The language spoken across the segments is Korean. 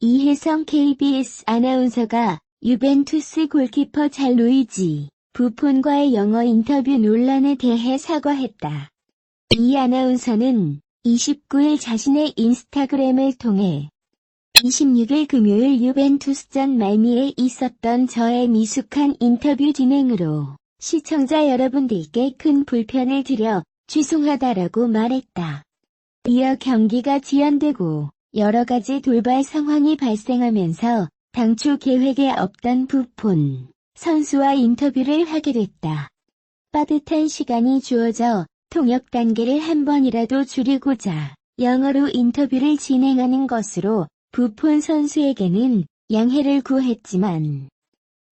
이혜성 KBS 아나운서가 유벤투스 골키퍼 잘루이지 부폰과의 영어 인터뷰 논란에 대해 사과했다. 이 아나운서는 29일 자신의 인스타그램을 통해 26일 금요일 유벤투스전 말미에 있었던 저의 미숙한 인터뷰 진행으로 시청자 여러분들께 큰 불편을 드려 죄송하다라고 말했다. 이어 경기가 지연되고 여러 가지 돌발 상황이 발생하면서 당초 계획에 없던 부폰 선수와 인터뷰를 하게 됐다. 빠듯한 시간이 주어져 통역 단계를 한 번이라도 줄이고자 영어로 인터뷰를 진행하는 것으로 부폰 선수에게는 양해를 구했지만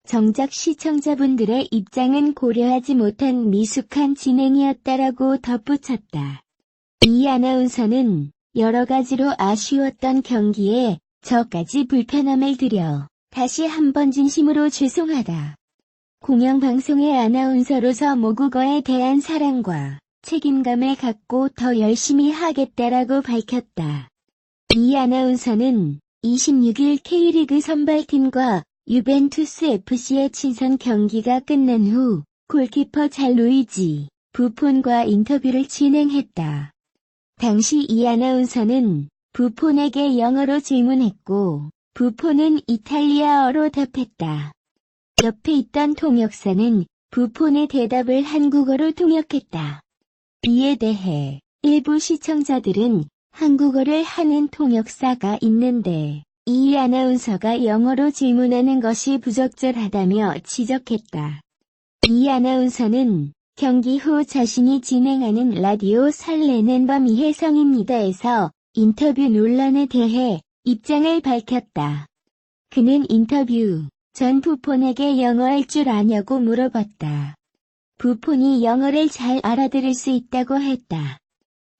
정작 시청자분들의 입장은 고려하지 못한 미숙한 진행이었다라고 덧붙였다. 이 아나운서는 여러 가지로 아쉬웠던 경기에 저까지 불편함을 드려 다시 한번 진심으로 죄송하다. 공영방송의 아나운서로서 모국어에 대한 사랑과 책임감을 갖고 더 열심히 하겠다라고 밝혔다. 이 아나운서는 26일 K리그 선발팀과 유벤투스 FC의 친선 경기가 끝난 후 골키퍼 잘루이지 부폰과 인터뷰를 진행했다. 당시 이 아나운서는 부폰에게 영어로 질문했고 부폰은 이탈리아어로 답했다. 옆에 있던 통역사는 부폰의 대답을 한국어로 통역했다. 이에 대해 일부 시청자들은 한국어를 하는 통역사가 있는데 이 아나운서가 영어로 질문하는 것이 부적절하다며 지적했다. 이 아나운서는 경기 후 자신이 진행하는 라디오 설레는 밤 이혜성입니다에서 인터뷰 논란에 대해 입장을 밝혔다. 그는 인터뷰 전 부폰에게 영어할 줄 아냐고 물어봤다. 부폰이 영어를 잘 알아들을 수 있다고 했다.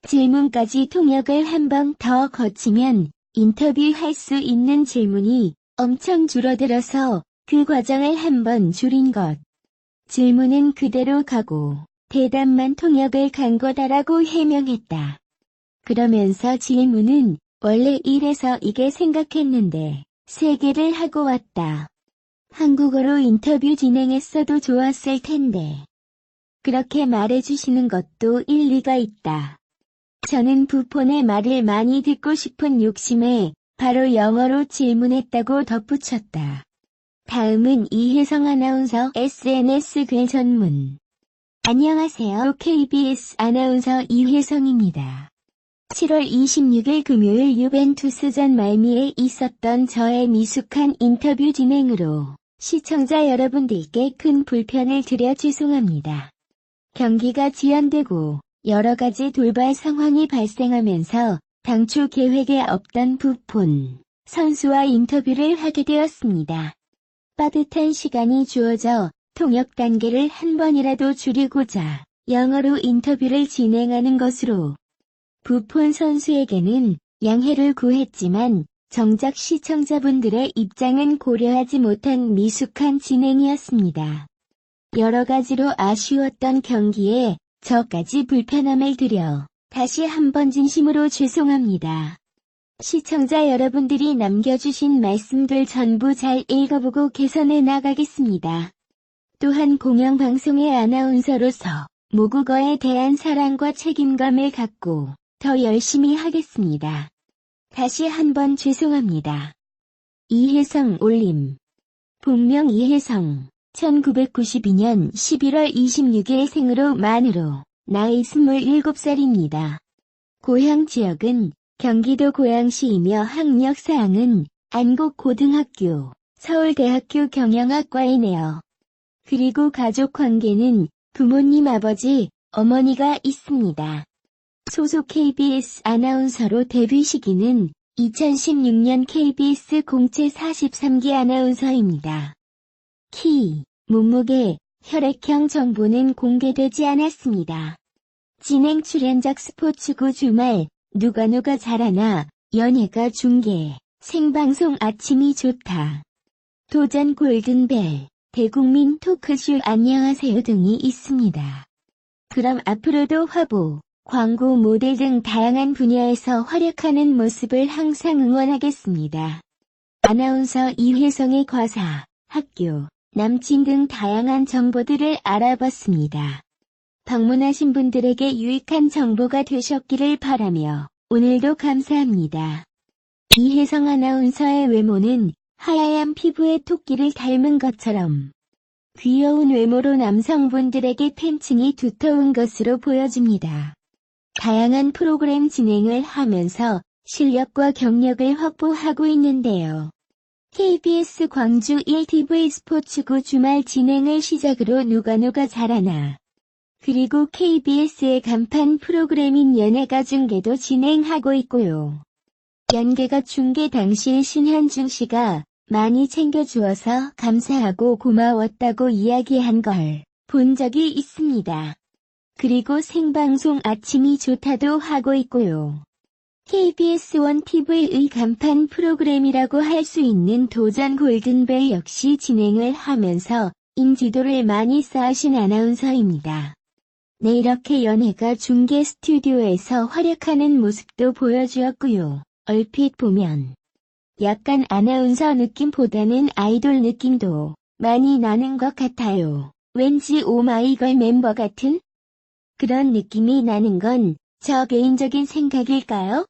질문까지 통역을 한 번 더 거치면 인터뷰할 수 있는 질문이 엄청 줄어들어서 그 과정을 한 번 줄인 것. 질문은 그대로 가고 대답만 통역을 간 거다라고 해명했다. 그러면서 질문은 원래 이래서 이게 생각했는데 세 개를 하고 왔다. 한국어로 인터뷰 진행했어도 좋았을 텐데. 그렇게 말해주시는 것도 일리가 있다. 저는 부폰의 말을 많이 듣고 싶은 욕심에 바로 영어로 질문했다고 덧붙였다. 다음은 이혜성 아나운서 SNS 글 전문. 안녕하세요. KBS 아나운서 이혜성입니다. 7월 26일 금요일 유벤투스전 말미에 있었던 저의 미숙한 인터뷰 진행으로 시청자 여러분들께 큰 불편을 드려 죄송합니다. 경기가 지연되고 여러 가지 돌발 상황이 발생하면서 당초 계획에 없던 부폰 선수와 인터뷰를 하게 되었습니다. 빠듯한 시간이 주어져 통역 단계를 한 번이라도 줄이고자 영어로 인터뷰를 진행하는 것으로 부폰 선수에게는 양해를 구했지만 정작 시청자분들의 입장은 고려하지 못한 미숙한 진행이었습니다. 여러 가지로 아쉬웠던 경기에 저까지 불편함을 드려 다시 한번 진심으로 죄송합니다. 시청자 여러분들이 남겨주신 말씀들 전부 잘 읽어보고 개선해 나가겠습니다. 또한 공영방송의 아나운서로서 모국어에 대한 사랑과 책임감을 갖고 더 열심히 하겠습니다. 다시 한번 죄송합니다. 이혜성 올림 본명 이혜성 1992년 11월 26일 생으로 만으로 나이 27살입니다. 고향 지역은 경기도 고양시이며 학력 사항은 안곡고등학교, 서울대학교 경영학과이네요. 그리고 가족 관계는 부모님 아버지, 어머니가 있습니다. 소속 KBS 아나운서로 데뷔 시기는 2016년 KBS 공채 43기 아나운서입니다. 키, 몸무게, 혈액형 정보는 공개되지 않았습니다. 진행 출연작 스포츠구 주말, 누가 누가 잘하나, 연예가 중계, 생방송 아침이 좋다. 도전 골든벨, 대국민 토크쇼 안녕하세요 등이 있습니다. 그럼 앞으로도 화보, 광고 모델 등 다양한 분야에서 활약하는 모습을 항상 응원하겠습니다. 아나운서 이혜성의 과사, 학교, 남친 등 다양한 정보들을 알아봤습니다. 방문하신 분들에게 유익한 정보가 되셨기를 바라며 오늘도 감사합니다. 이혜성 아나운서의 외모는 하얀 피부의 토끼를 닮은 것처럼 귀여운 외모로 남성분들에게 팬층이 두터운 것으로 보여집니다. 다양한 프로그램 진행을 하면서 실력과 경력을 확보하고 있는데요. KBS 광주 1TV 스포츠구 주말 진행을 시작으로 누가 누가 잘하나 그리고 KBS의 간판 프로그램인 연예가 중계도 진행하고 있고요. 연계가 중계 당시 신현중 씨가 많이 챙겨주어서 감사하고 고마웠다고 이야기한 걸 본 적이 있습니다. 그리고 생방송 아침이 좋다도 하고 있고요. KBS 원 TV의 간판 프로그램이라고 할 수 있는 도전 골든벨 역시 진행을 하면서 인지도를 많이 쌓으신 아나운서입니다. 네 이렇게 연예가 중계 스튜디오에서 활약하는 모습도 보여주었고요. 얼핏 보면 약간 아나운서 느낌보다는 아이돌 느낌도 많이 나는 것 같아요. 왠지 오마이걸 멤버 같은 그런 느낌이 나는 건 저 개인적인 생각일까요?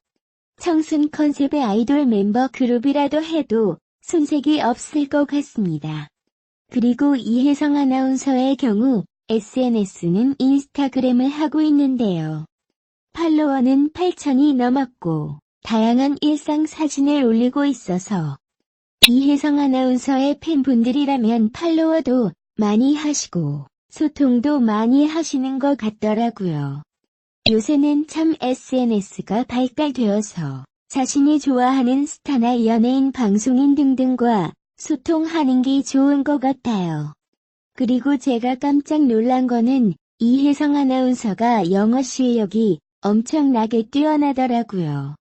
청순 컨셉의 아이돌 멤버 그룹이라도 해도 손색이 없을 것 같습니다. 그리고 이혜성 아나운서의 경우 SNS는 인스타그램을 하고 있는데요. 팔로워는 8천이 넘었고 다양한 일상 사진을 올리고 있어서 이혜성 아나운서의 팬분들이라면 팔로워도 많이 하시고 소통도 많이 하시는 것 같더라고요. 요새는 참 SNS가 발달되어서 자신이 좋아하는 스타나 연예인 방송인 등등과 소통하는 게 좋은 것 같아요. 그리고 제가 깜짝 놀란 거는 이혜성 아나운서가 영어 실력이 엄청나게 뛰어나더라고요.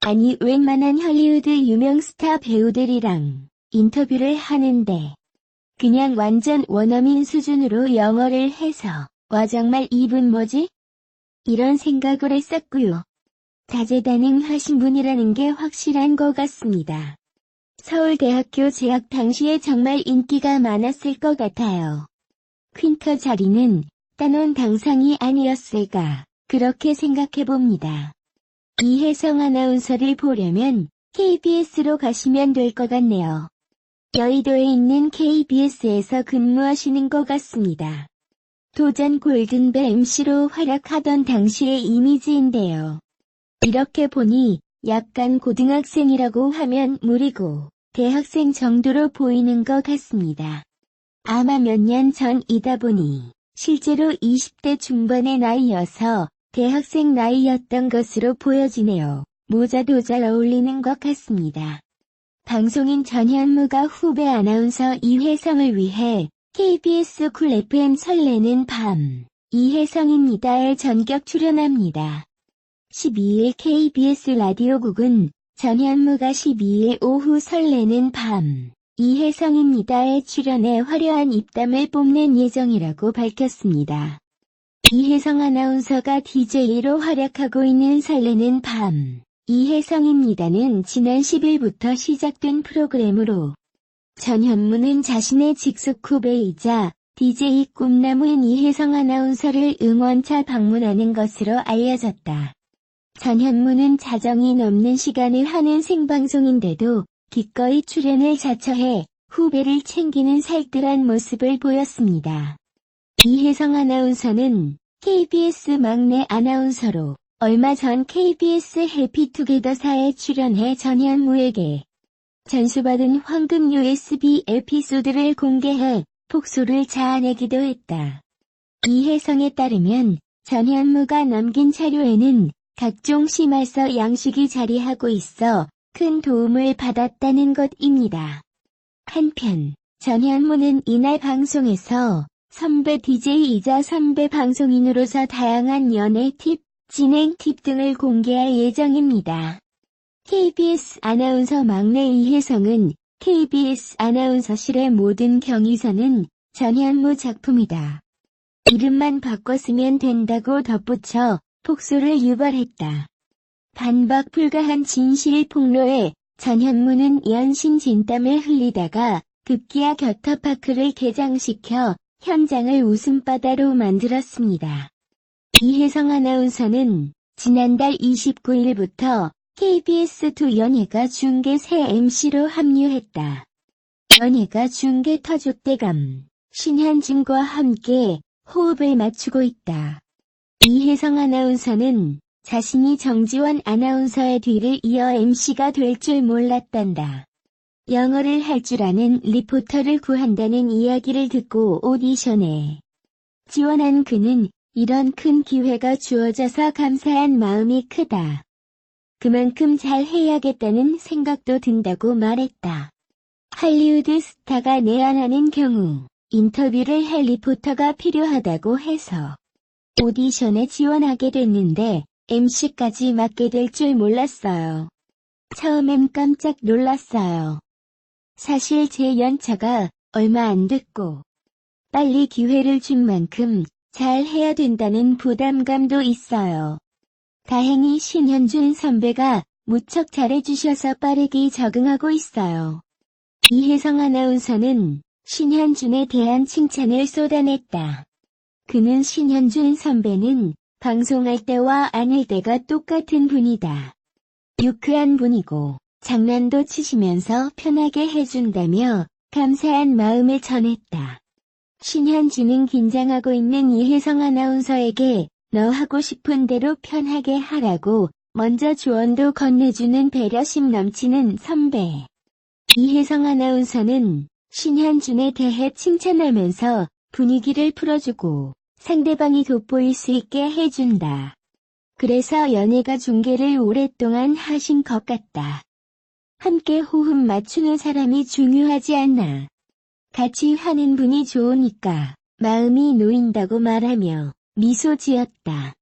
아니 웬만한 헐리우드 유명 스타 배우들이랑 인터뷰를 하는데 그냥 완전 원어민 수준으로 영어를 해서 와 정말 이분 뭐지? 이런 생각을 했었고요. 다재다능하신 분이라는 게 확실한 것 같습니다. 서울대학교 재학 당시에 정말 인기가 많았을 것 같아요. 퀸터 자리는 따놓은 당상이 아니었을까 그렇게 생각해봅니다. 이혜성 아나운서를 보려면 KBS로 가시면 될 것 같네요. 여의도에 있는 KBS에서 근무하시는 것 같습니다. 도전 골든벨 MC로 활약하던 당시의 이미지인데요. 이렇게 보니 약간 고등학생이라고 하면 무리고 대학생 정도로 보이는 것 같습니다. 아마 몇 년 전이다 보니 실제로 20대 중반의 나이여서 대학생 나이였던 것으로 보여지네요. 모자도 잘 어울리는 것 같습니다. 방송인 전현무가 후배 아나운서 이혜성을 위해 KBS 쿨 FM 설레는 밤 이혜성입니다에 전격 출연합니다. 12일 KBS 라디오국은 전현무가 12일 오후 설레는 밤 이혜성입니다에 출연해 화려한 입담을 뽐낸 예정이라고 밝혔습니다. 이혜성 아나운서가 DJ로 활약하고 있는 설레는 밤 이혜성입니다는 지난 10일부터 시작된 프로그램으로 전현무는 자신의 직속 후배이자 DJ 꿈나무인 이혜성 아나운서를 응원차 방문하는 것으로 알려졌다. 전현무는 자정이 넘는 시간을 하는 생방송인데도 기꺼이 출연을 자처해 후배를 챙기는 살뜰한 모습을 보였습니다. 이혜성 아나운서는 KBS 막내 아나운서로 얼마 전 KBS 해피투게더사에 출연해 전현무에게 전수받은 황금 USB 에피소드를 공개해 폭소를 자아내기도 했다. 이혜성에 따르면 전현무가 남긴 자료에는 각종 심할서 양식이 자리하고 있어 큰 도움을 받았다는 것입니다. 한편 전현무는 이날 방송에서 선배 DJ이자 선배 방송인으로서 다양한 연애 팁, 진행 팁 등을 공개할 예정입니다. KBS 아나운서 막내 이혜성은 KBS 아나운서실의 모든 경위서는 전현무 작품이다. 이름만 바꿨으면 된다고 덧붙여 폭소를 유발했다. 반박 불가한 진실 폭로에 전현무는 연신 진땀을 흘리다가 급기야 겨터파크를 개장시켜 현장을 웃음바다로 만들었습니다. 이혜성 아나운서는 지난달 29일부터 KBS2 연예가 중계 새 MC로 합류했다. 연예가 중계 터줏대감 신현진과 함께 호흡을 맞추고 있다. 이혜성 아나운서는 자신이 정지원 아나운서의 뒤를 이어 MC가 될 줄 몰랐단다. 영어를 할 줄 아는 리포터를 구한다는 이야기를 듣고 오디션에 지원한 그는 이런 큰 기회가 주어져서 감사한 마음이 크다. 그만큼 잘 해야겠다는 생각도 든다고 말했다. 할리우드 스타가 내한하는 경우 인터뷰를 할 리포터가 필요하다고 해서 오디션에 지원하게 됐는데 MC까지 맡게 될 줄 몰랐어요. 처음엔 깜짝 놀랐어요. 사실 제 연차가 얼마 안 됐고 빨리 기회를 준 만큼 잘 해야 된다는 부담감도 있어요. 다행히 신현준 선배가 무척 잘해주셔서 빠르게 적응하고 있어요. 이혜성 아나운서는 신현준에 대한 칭찬을 쏟아냈다. 그는 신현준 선배는 방송할 때와 아닐 때가 똑같은 분이다. 유쾌한 분이고 장난도 치시면서 편하게 해준다며 감사한 마음을 전했다. 신현주는 긴장하고 있는 이혜성 아나운서에게 너 하고 싶은 대로 편하게 하라고 먼저 조언도 건네주는 배려심 넘치는 선배. 이혜성 아나운서는 신현준에 대해 칭찬하면서 분위기를 풀어주고 상대방이 돋보일 수 있게 해준다. 그래서 연예가 중계를 오랫동안 하신 것 같다. 함께 호흡 맞추는 사람이 중요하지 않나. 같이 하는 분이 좋으니까 마음이 놓인다고 말하며 미소 지었다.